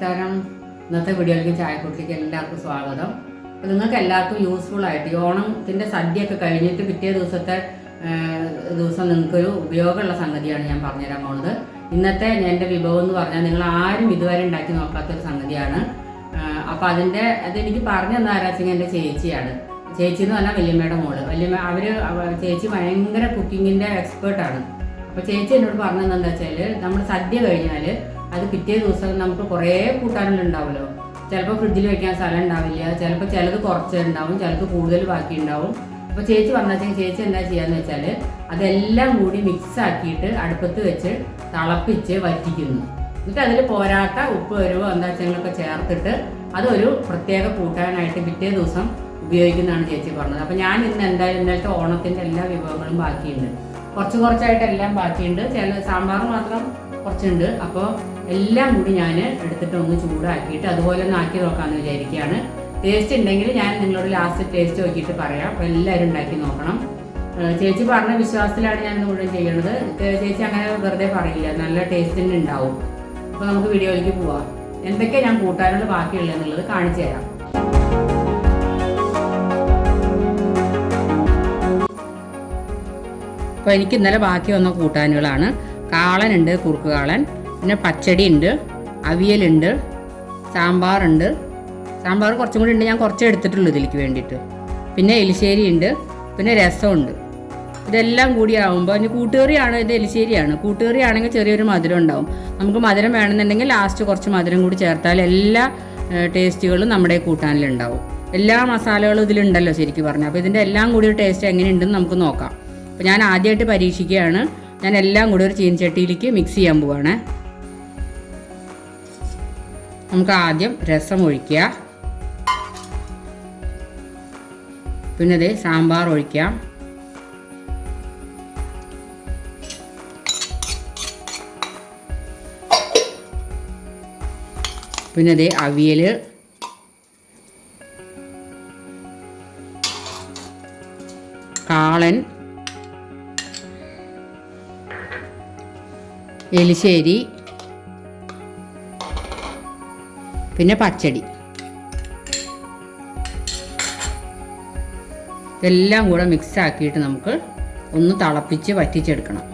നമസ്കാരം. ഇന്നത്തെ വീഡിയോയിലേക്ക് ചായക്കുട്ടിക്ക് എല്ലാവർക്കും സ്വാഗതം. അപ്പോൾ നിങ്ങൾക്ക് എല്ലാവർക്കും യൂസ്ഫുൾ ആയിട്ട് ഈ ഓണത്തിന്റെ സദ്യയൊക്കെ കഴിഞ്ഞിട്ട് പിറ്റേ ദിവസത്തെ ദിവസം നിങ്ങൾക്കൊരു ഉപയോഗമുള്ള സംഗതിയാണ് ഞാൻ പറഞ്ഞുതരാൻ പോകുന്നത് ഇന്നത്തെ എന്റെ വിഭവം എന്ന് പറഞ്ഞാൽ നിങ്ങൾ ആരും ഇതുവരെ ഉണ്ടാക്കി നോക്കാത്തൊരു സംഗതിയാണ്. അപ്പോൾ അതിന്റെ അതെനിക്ക് പറഞ്ഞു തന്ന ആരാച്ചെങ്കിൽ എന്റെ ചേച്ചിയാണ്. ചേച്ചി എന്ന് പറഞ്ഞാൽ വല്യമ്മയുടെ മോൾ. വല്യമ്മ അവർ ചേച്ചി ഭയങ്കര കുക്കിങ്ങിന്റെ എക്സ്പേർട്ടാണ് അപ്പോൾ ചേച്ചി എന്നോട് പറഞ്ഞതെന്താ വെച്ചാൽ നമ്മൾ സദ്യ കഴിഞ്ഞാൽ അത് പിറ്റേ ദിവസം നമുക്ക് കുറേ കൂട്ടാനുണ്ടാവുമല്ലോ ചിലപ്പോൾ ഫ്രിഡ്ജിൽ വെക്കാൻ സ്ഥലം ഉണ്ടാവില്ല ചിലപ്പോൾ ചിലത് കുറച്ച് ഉണ്ടാവും ചിലത് കൂടുതൽ ബാക്കി ഉണ്ടാവും അപ്പോൾ ചേച്ചി പറഞ്ഞാൽ ചേച്ചി എന്താ ചെയ്യാന്ന് വെച്ചാൽ അതെല്ലാം കൂടി മിക്സ് ആക്കിയിട്ട് അടുപ്പത്ത് വെച്ച് തിളപ്പിച്ച് വറ്റിക്കുന്നു. എന്നിട്ട് അതിൽ പോരാട്ട ഉപ്പ് വരുവോ എന്താ വെച്ചാലൊക്കെ ചേർത്തിട്ട് അതൊരു പ്രത്യേക കൂട്ടാനായിട്ട് പിറ്റേ ദിവസം ഉപയോഗിക്കുന്നതാണ് ചേച്ചി പറഞ്ഞത്. അപ്പോൾ ഞാൻ ഇന്ന് എന്തായാലും ഇന്നലത്തെ ഓണത്തിന്റെ എല്ലാ വിഭവങ്ങളും ബാക്കിയുണ്ട്. കുറച്ച് കുറച്ചായിട്ട് എല്ലാം ബാക്കിയുണ്ട്. ചില സാമ്പാർ മാത്രം കുറച്ചുണ്ട്. അപ്പോൾ എല്ലാം കൂടി ഞാൻ എടുത്തിട്ട് ഒന്ന് ചൂടാക്കിയിട്ട് അതുപോലെ ഒന്ന് ആക്കി നോക്കാമെന്ന് വിചാരിക്കുകയാണ്. ടേസ്റ്റ് ഉണ്ടെങ്കിൽ ഞാൻ നിങ്ങളോട് ലാസ്റ്റ് ടേസ്റ്റ് നോക്കിയിട്ട് പറയാം. അപ്പോൾ എല്ലാവരും ഉണ്ടാക്കി നോക്കണം. ചേച്ചി പറഞ്ഞ വിശ്വാസത്തിലാണ് ഞാൻ മുഴുവൻ ചെയ്യണത്. ചേച്ചി അങ്ങനെ വെറുതെ പറയില്ല. നല്ല ടേസ്റ്റ് തന്നെ ഉണ്ടാവും. അപ്പോൾ നമുക്ക് വീഡിയോയിലേക്ക് പോവാം. എന്തൊക്കെയാണ് ഞാൻ കൂട്ടാനുള്ള ബാക്കിയുള്ളത് എന്നുള്ളത് കാണിച്ചു തരാം. അപ്പോൾ എനിക്ക് ഇന്നലെ ബാക്കി വന്ന കൂട്ടാനുകളാണ്. കാളനുണ്ട് കുറുക്ക് കാളൻ. പിന്നെ പച്ചടി ഉണ്ട് അവിയലുണ്ട് സാമ്പാറുണ്ട്. സാമ്പാർ കുറച്ചും കൂടി ഉണ്ട് ഞാൻ കുറച്ച് എടുത്തിട്ടുള്ളൂ ഇതിലേക്ക് വേണ്ടിയിട്ട്. പിന്നെ എലിശ്ശേരി ഉണ്ട് പിന്നെ രസമുണ്ട്. ഇതെല്ലാം കൂടി ആകുമ്പോൾ ഇനി കൂട്ടുകറിയാണ് ഇത് എലിശ്ശേരിയാണ്. കൂട്ടുകറി ആണെങ്കിൽ ചെറിയൊരു മധുരം ഉണ്ടാവും. നമുക്ക് മധുരം വേണമെന്നുണ്ടെങ്കിൽ ലാസ്റ്റ് കുറച്ച് മധുരം കൂടി ചേർത്താൽ എല്ലാ ടേസ്റ്റുകളും നമ്മുടെ കൂട്ടാനിലുണ്ടാവും എല്ലാ മസാലകളും ഇതിലുണ്ടല്ലോ ശരിക്കും പറഞ്ഞാൽ അപ്പോൾ ഇതിന്റെ എല്ലാം കൂടി ഒരു ടേസ്റ്റ് എങ്ങനെയുണ്ടെന്ന് നമുക്ക് നോക്കാം. അപ്പോൾ ഞാൻ ആദ്യമായിട്ട് പരീക്ഷിക്കുകയാണ്. ഞാൻ എല്ലാം കൂടി ഒരു ചീനച്ചട്ടിയിലേക്ക് മിക്സ് ചെയ്യാൻ പോവാണ്. നമുക്ക് ആദ്യം രസം ഒഴിക്കുക. പിന്നെ അത് സാമ്പാർ ഒഴിക്കാം. പിന്നെ അത് അവിയൽ കാളൻ. എലിശ്ശേരി. പിന്നെ പച്ചടി. ഇതെല്ലാം കൂടെ മിക്സ് ആക്കിയിട്ട് നമുക്ക് ഒന്ന് തിളപ്പിച്ച് വറ്റിച്ചെടുക്കണം.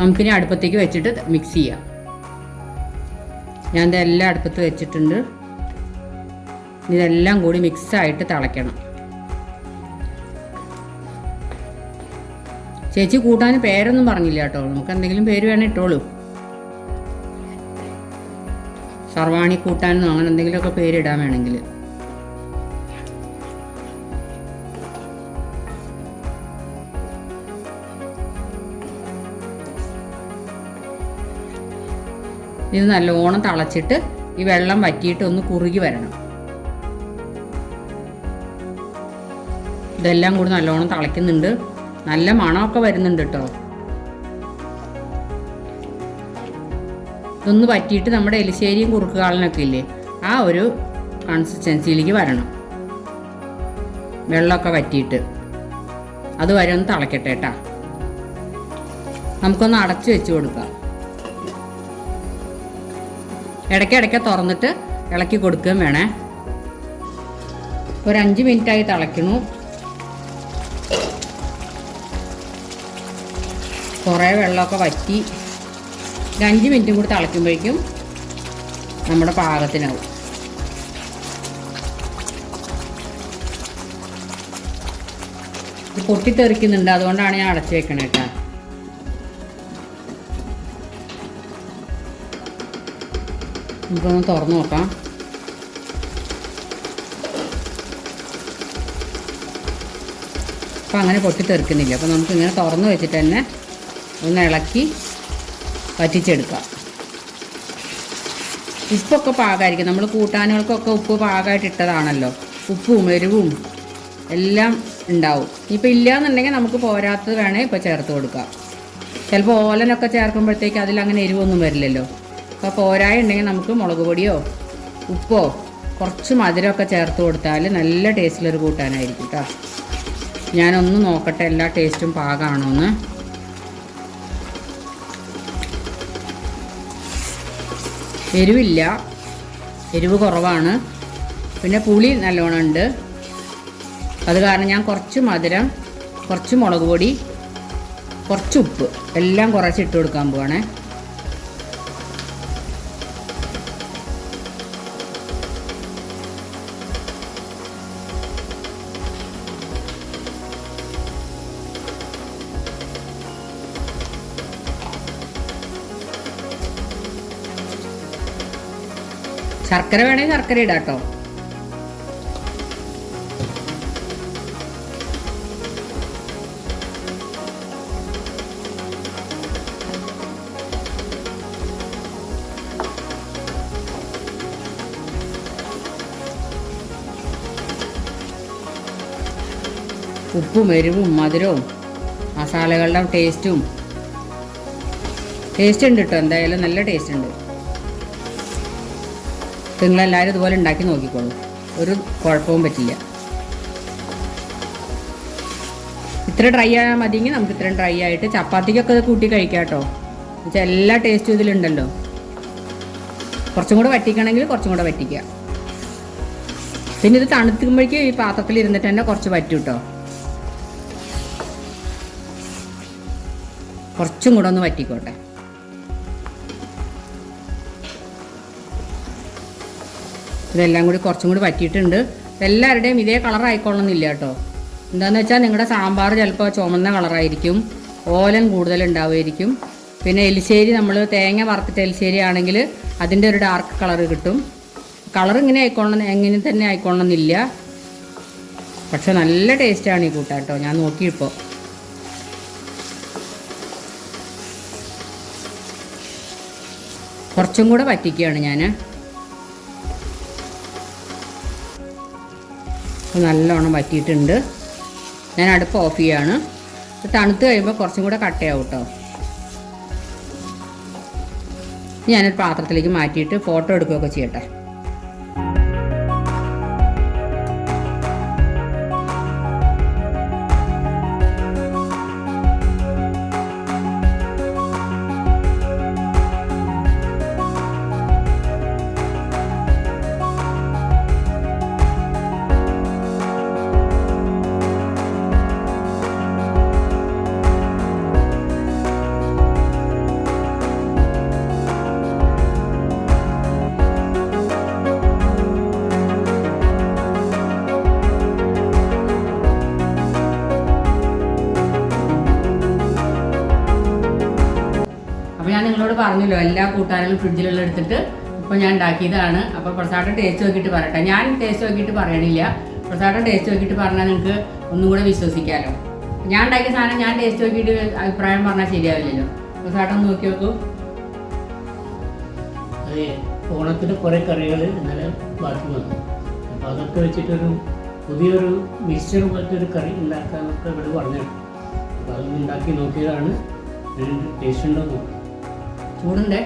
നമുക്കിനി അടുപ്പത്തേക്ക് വെച്ചിട്ട് മിക്സ് ചെയ്യാം. ഞാൻ ഇതെല്ലാം അടുപ്പത്ത് വെച്ചിട്ടുണ്ട്. ഇതെല്ലാം കൂടി മിക്സായിട്ട് തിളയ്ക്കണം. ചേച്ചി കൂട്ടാൻ പേരൊന്നും പറഞ്ഞില്ല കേട്ടോ. നമുക്ക് എന്തെങ്കിലും പേര് വേണേ ഇട്ടോളൂ. സർവാണി കൂട്ടാനോ അങ്ങനെ എന്തെങ്കിലുമൊക്കെ പേരിടാൻ വേണമെങ്കിൽ. ഇത് നല്ലോണം തളച്ചിട്ട് ഈ വെള്ളം വറ്റിയിട്ട് ഒന്ന് കുറുകി വരണം. ഇതെല്ലാം കൂടി നല്ലോണം തിളയ്ക്കുന്നുണ്ട്. നല്ല മണമൊക്കെ വരുന്നുണ്ട് കേട്ടോ ഇതൊന്ന് വറ്റിയിട്ട് നമ്മുടെ എലിശ്ശേരിയും കുറുക്കുകാളനൊക്കെ ഇല്ലേ? ആ ഒരു കൺസിസ്റ്റൻസിയിലേക്ക് വരണം. വെള്ളമൊക്കെ വറ്റിയിട്ട്. അത് വരെ ഒന്ന് തിളക്കട്ടെ കേട്ടാ നമുക്കൊന്ന് അടച്ചു വെച്ച് കൊടുക്കാം. ഇടയ്ക്കിടയ്ക്ക് തുറന്നിട്ട് ഇളക്കി കൊടുക്കുകയും വേണേ. ഒരു അഞ്ച് മിനിറ്റായി തിളയ്ക്കണു. കുറേ വെള്ളമൊക്കെ വറ്റി ഒരു അഞ്ച് മിനിറ്റും കൂടി തിളയ്ക്കുമ്പോഴേക്കും നമ്മുടെ പാകത്തിനാവും. പൊട്ടിത്തെറിക്കുന്നുണ്ട് അതുകൊണ്ടാണ് ഞാൻ അടച്ചു വെക്കണേ കേട്ടോ. നമുക്കൊന്ന് തുറന്നു നോക്കാം. അപ്പം അങ്ങനെ പൊട്ടിത്തെറിക്കുന്നില്ല. അപ്പം നമുക്കിങ്ങനെ തുറന്നു വെച്ചിട്ട് തന്നെ ഒന്ന് ഇളക്കി വറ്റിച്ചെടുക്കാം. ഉപ്പൊക്കെ പാകമായിരിക്കും നമ്മൾ കൂട്ടാനുകൾക്കൊക്കെ ഉപ്പ് പാകമായിട്ട് ഇട്ടതാണല്ലോ. ഉപ്പും എരിവും എല്ലാം ഉണ്ടാവും. ഇപ്പം ഇല്ലയെന്നുണ്ടെങ്കിൽ നമുക്ക് പോരാത്തത് വേണേൽ ഇപ്പോൾ ചേർത്ത് കൊടുക്കാം. ചിലപ്പോൾ ഓലനൊക്കെ ചേർക്കുമ്പോഴത്തേക്ക് അതിലങ്ങനെ എരിവൊന്നും വരില്ലല്ലോ. അപ്പോൾ പോരായ ഉണ്ടെങ്കിൽ നമുക്ക് മുളക് പൊടിയോ ഉപ്പോ കുറച്ച് മധുരമൊക്കെ ചേർത്ത് കൊടുത്താൽ നല്ല ടേസ്റ്റിലൊരു കൂട്ടാനായിരിക്കും കേട്ടോ ഞാനൊന്ന് നോക്കട്ടെ എല്ലാ ടേസ്റ്റും പാകമാണോ എന്ന് എരിവില്ല. എരിവ് കുറവാണ്. പിന്നെ പുളി നല്ലോണം ഉണ്ട്. അത് കാരണം ഞാൻ കുറച്ച് മധുരം കുറച്ച് മുളക് പൊടി കുറച്ച് ഉപ്പ് എല്ലാം കുറച്ച് ഇട്ട് കൊടുക്കാൻ പോവാണേ. ശർക്കര വേണേ ശർക്കര ഇടാട്ടോ ഉപ്പും എരിവും മധുരവും മസാലകളുടെ ടേസ്റ്റും ടേസ്റ്റ് ഉണ്ട് കേട്ടോ എന്തായാലും നല്ല ടേസ്റ്റ് ഉണ്ട്. നിങ്ങളെല്ലാവരും ഇതുപോലെ ഉണ്ടാക്കി നോക്കിക്കോളൂ. ഒരു കുഴപ്പവും പറ്റില്ല. ഇത്ര ഡ്രൈ ആയാൽ മതിയെങ്കിൽ നമുക്ക് ഇത്രയും ഡ്രൈ ആയിട്ട് ചപ്പാത്തിക്കൊക്കെ ഇത് കൂട്ടി കഴിക്കാം കേട്ടോ. എന്നുവെച്ചാൽ എല്ലാ ടേസ്റ്റും ഇതിലുണ്ടല്ലോ. കുറച്ചും കൂടെ വറ്റിക്കണമെങ്കിൽ കുറച്ചും കൂടെ വറ്റിക്കുക പിന്നെ ഇത് തണുത്തുമ്പോഴേക്കും ഈ പാത്രത്തിൽ ഇരുന്നിട്ട് തന്നെ കുറച്ച് വറ്റും കേട്ടോ കുറച്ചും കൂടെ ഒന്ന് വറ്റിക്കോട്ടെ. ഇതെല്ലാം കൂടി കുറച്ചും കൂടി പറ്റിയിട്ടുണ്ട് എല്ലാവരുടെയും ഇതേ കളർ ആയിക്കൊള്ളണമെന്നില്ല കേട്ടോ. എന്താണെന്ന് വെച്ചാൽ നിങ്ങളുടെ സാമ്പാർ ചിലപ്പോൾ ചുമന്ന കളറായിരിക്കും ഓലൻ കൂടുതൽ ഉണ്ടാവുമായിരിക്കും. പിന്നെ എലിശ്ശേരി നമ്മൾ തേങ്ങ വറുത്തിട്ട് എലിശ്ശേരി ആണെങ്കിൽ അതിന്റെ ഒരു ഡാർക്ക് കളർ കിട്ടും. കളർ ഇങ്ങനെ ആയിക്കൊള്ളണം എങ്ങനെ തന്നെ ആയിക്കൊള്ളണമെന്നില്ല. പക്ഷെ നല്ല ടേസ്റ്റാണ് ഈ കൂട്ടാട്ടോ ഞാൻ നോക്കിയിപ്പോൾ കുറച്ചും കൂടെ പറ്റിക്കുകയാണ് ഞാൻ അപ്പോൾ നല്ലോണം വറ്റിയിട്ടുണ്ട്. ഞാൻ അടുപ്പ് ഓഫ് ചെയ്യാണ്. തണുത്ത് കഴിയുമ്പോൾ കുറച്ചും കൂടെ കട്ടയാവും കേട്ടോ ഞാനൊരു പാത്രത്തിലേക്ക് മാറ്റിയിട്ട് ഫോട്ടോ എടുക്കുകയൊക്കെ ചെയ്യട്ടെ. അപ്പോൾ ഞാൻ നിങ്ങളോട് പറഞ്ഞല്ലോ എല്ലാ കൂട്ടാനും ഫ്രിഡ്ജിലുള്ള എടുത്തിട്ട് ഇപ്പോൾ ഞാൻ ഉണ്ടാക്കിയതാണ്. അപ്പോൾ പ്രസാദം ടേസ്റ്റ് നോക്കിയിട്ട് പറയട്ടെ. ഞാൻ ടേസ്റ്റ് നോക്കിയിട്ട് പറയണില്ല. പ്രസാദം ടേസ്റ്റ് നോക്കിയിട്ട് പറഞ്ഞാൽ നിങ്ങൾക്ക് ഒന്നും കൂടെ വിശ്വസിക്കാമല്ലോ ഞാൻ ഉണ്ടാക്കിയ സാധനം ഞാൻ ടേസ്റ്റ് നോക്കിയിട്ട് അഭിപ്രായം പറഞ്ഞാൽ ശരിയാവില്ലല്ലോ. പ്രസാദം നോക്കി നോക്കൂ. അതെ ഓണത്തിന് കുറേ കറികൾ ഇന്നലെ ബാക്കി വന്നു. അപ്പോൾ അതൊക്കെ വെച്ചിട്ടൊരു പുതിയൊരു മിക്സ്ചർ പോലത്തെ കറി ഉണ്ടാക്കാനൊക്കെ ഇവിടെ പറഞ്ഞു അപ്പോൾ അതൊന്ന് ഉണ്ടാക്കി നോക്കിയതാണ്. ടേസ്റ്റ് ഉണ്ടോ നോക്കാം. ചൂടുണ്ടേ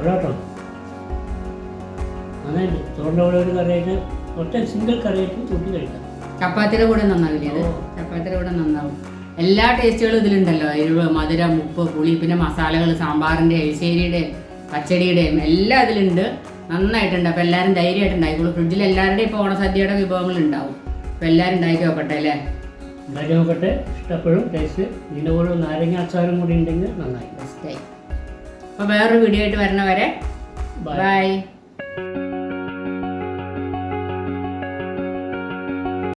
ഒരാട്ടോ നന്നായിട്ട് ചോറിന്റെ കൂടെ ഒരു കറിയായിട്ട് ഒറ്റ സിംഗിൾ കറിയായിട്ട് കൂട്ടി കഴിക്കാം. ചപ്പാത്തിയുടെ കൂടെ നന്നാവില്ലേ അത് ഓ. ചപ്പാത്തിയുടെ കൂടെ നന്നാവും. എല്ലാ ടേസ്റ്റുകളും ഇതിലുണ്ടല്ലോ. എരിവ് മധുരം ഉപ്പ് പുളി പിന്നെ മസാലകൾ സാമ്പാറിന്റെ എരിശ്ശേരിയുടെ പച്ചടിയുടെയും എല്ലാം അതിലുണ്ട് നന്നായിട്ടുണ്ട്. അപ്പോൾ എല്ലാവരും ധൈര്യമായിട്ട് ഉണ്ടായിക്കോളൂ. ഫ്രിഡ്ജിൽ എല്ലാവരുടെയും ഇപ്പോൾ ഓണസദ്യയുടെ വിഭവങ്ങൾ ഉണ്ടാവും. അപ്പോൾ എല്ലാവരും ഉണ്ടാക്കി നോക്കട്ടെ അല്ലേ? ഉണ്ടാക്കി നോക്കട്ടെ ഇഷ്ടപ്പെടും ടേസ്റ്റ് ഇതിന്റെ കൂടെ നാരങ്ങ അച്ചാറും കൂടി ഉണ്ടെങ്കിൽ നന്നായി. ബെസ്റ്റായി അപ്പോൾ വേറൊരു വീഡിയോ ആയിട്ട് വരണവരെ ബൈ ബൈ